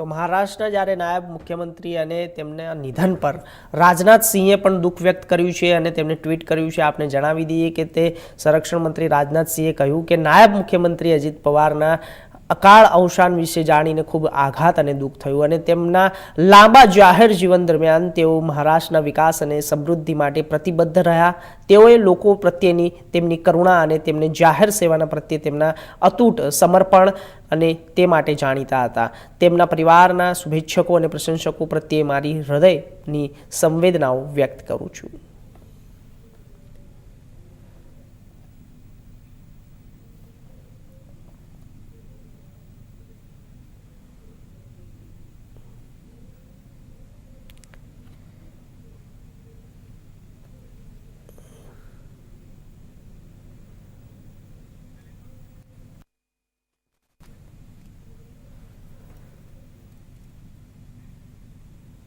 તો મહારાષ્ટ્રના જ્યારે નાયબ મુખ્યમંત્રી અને તેમના નિધન પર રાજનાથ સિંહે પણ દુઃખ વ્યક્ત કર્યું છે અને તેમણે ટ્વીટ કર્યું છે. આપને જણાવી દઈએ કે તે સંરક્ષણ મંત્રી રાજનાથ સિંહે કહ્યું કે નાયબ મુખ્યમંત્રી અજીત પવારના અકાળ અવસાન વિશે જાણીને ખૂબ આઘાત અને દુઃખ થયું અને તેમના લાંબા જાહેર જીવન દરમિયાન તેઓ મહારાષ્ટ્રના વિકાસ અને સમૃદ્ધિ માટે પ્રતિબદ્ધ રહ્યા. તેઓએ લોકો પ્રત્યેની તેમની કરુણા અને તેમને જાહેર સેવાના પ્રત્યે તેમના અતૂટ સમર્પણ અને તે માટે જાણીતા હતા. તેમના પરિવારના શુભેચ્છકો અને પ્રશંસકો પ્રત્યે મારી હૃદયની સંવેદનાઓ વ્યક્ત કરું છું.